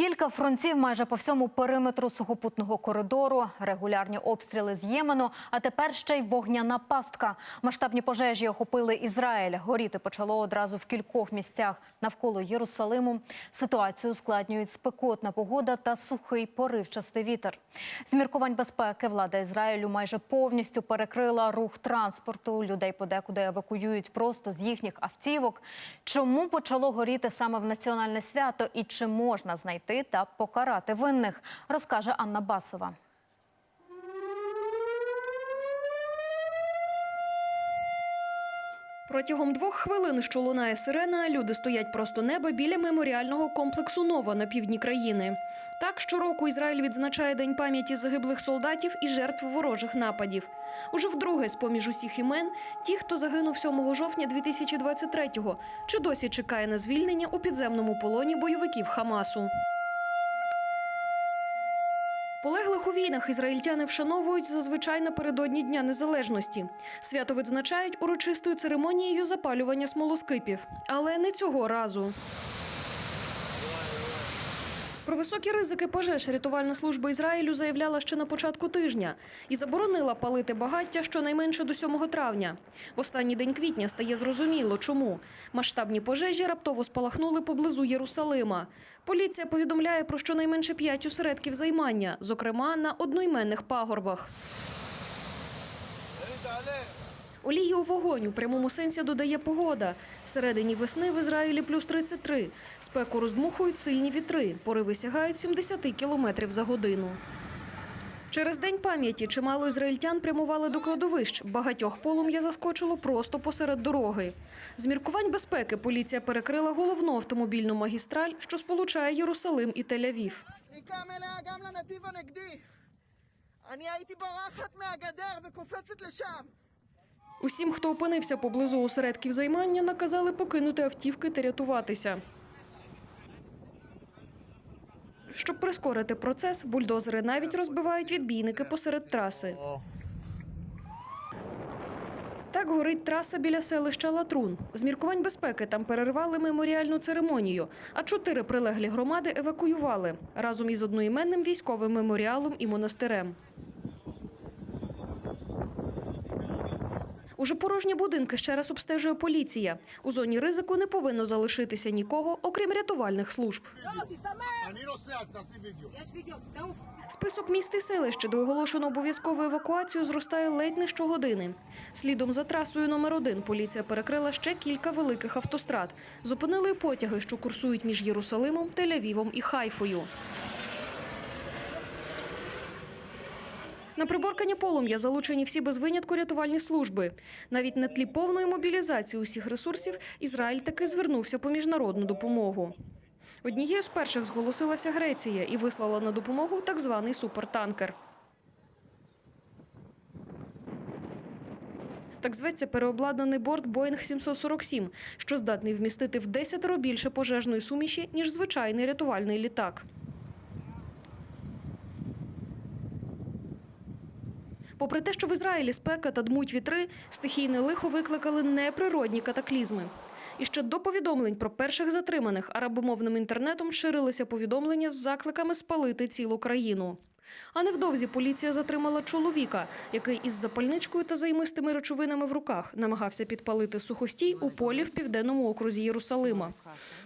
Кілька фронтів майже по всьому периметру сухопутного коридору, регулярні обстріли з Ємену, а тепер ще й вогняна пастка. Масштабні пожежі охопили Ізраїль. Горіти почало одразу в кількох місцях навколо Єрусалиму. Ситуацію ускладнюють спекотна погода та сухий поривчастий вітер. З міркувань безпеки влада Ізраїлю майже повністю перекрила рух транспорту. Людей подекуди евакуюють просто з їхніх автівок. Чому почало горіти саме в національне свято і чи можна знайти та покарати винних, розкаже Анна Басова. Протягом двох хвилин, що лунає сирена, люди стоять просто неба біля меморіального комплексу Нова на півдні країни. Так щороку Ізраїль відзначає День пам'яті загиблих солдатів і жертв ворожих нападів. Уже вдруге, з поміж усіх імен, ті, хто загинув 7 жовтня 2023-го, чи досі чекає на звільнення у підземному полоні бойовиків Хамасу. Полеглих у війнах ізраїльтяни вшановують зазвичай напередодні Дня Незалежності. Свято відзначають урочистою церемонією запалювання смолоскипів. Але не цього разу. Про високі ризики пожеж рятувальна служба Ізраїлю заявляла ще на початку тижня і заборонила палити багаття щонайменше до 7 травня. В останній день квітня стає зрозуміло, чому масштабні пожежі раптово спалахнули поблизу Єрусалима. Поліція повідомляє про щонайменше п'ять осередків займання, зокрема на одноіменних пагорбах. Олії у вогонь у прямому сенсі додає погода. Всередині весни в Ізраїлі плюс 33. Спеку роздмухують сильні вітри. Пориви сягають 70 кілометрів за годину. Через День пам'яті чимало ізраїльтян прямували до кладовищ. Багатьох полум'я заскочило просто посеред дороги. З міркувань безпеки поліція перекрила головну автомобільну магістраль, що сполучає Єрусалим і Тель-Авів. שריקה מלאה גם לנתיב הנגדי. אני הייתי ברחת מהגדר וקופצת לשם. Усім, хто опинився поблизу осередків займання, наказали покинути автівки та рятуватися. Щоб прискорити процес, бульдозери навіть розбивають відбійники посеред траси. Так горить траса біля селища Латрун. З міркувань безпеки там перервали меморіальну церемонію, а чотири прилеглі громади евакуювали разом із одноіменним військовим меморіалом і монастирем. Уже порожні будинки ще раз обстежує поліція. У зоні ризику не повинно залишитися нікого, окрім рятувальних служб. Список міст і селищ, де оголошено обов'язкову евакуацію, зростає ледь не щогодини. Слідом за трасою номер один поліція перекрила ще кілька великих автострад. Зупинили потяги, що курсують між Єрусалимом, Тель-Авівом і Хайфою. На приборкання полум'я залучені всі без винятку рятувальні служби. Навіть на тлі повної мобілізації усіх ресурсів Ізраїль таки звернувся по міжнародну допомогу. Однією з перших зголосилася Греція і вислала на допомогу так званий супертанкер. Так зветься переобладнаний борт Боїнг 747, що здатний вмістити в 10 більше пожежної суміші, ніж звичайний рятувальний літак. Попри те, що в Ізраїлі спека та дмуть вітри, стихійне лихо викликали неприродні катаклізми. І ще до повідомлень про перших затриманих арабомовним інтернетом ширилися повідомлення з закликами спалити цілу країну. А невдовзі поліція затримала чоловіка, який із запальничкою та займистими речовинами в руках намагався підпалити сухостій у полі в південному окрузі Єрусалима.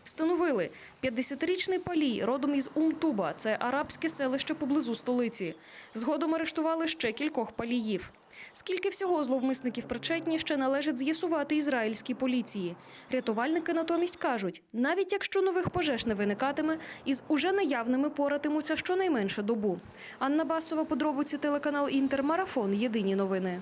Встановили 50-річний палій родом із Умтуба, це арабське селище поблизу столиці. Згодом арештували ще кількох паліїв. Скільки всього зловмисників причетні, ще належить з'ясувати ізраїльській поліції. Рятувальники натомість кажуть, навіть якщо нових пожеж не виникатиме, із уже наявними поратимуться щонайменше добу. Анна Басова, подробиці телеканал Інтермарафон. Єдині новини.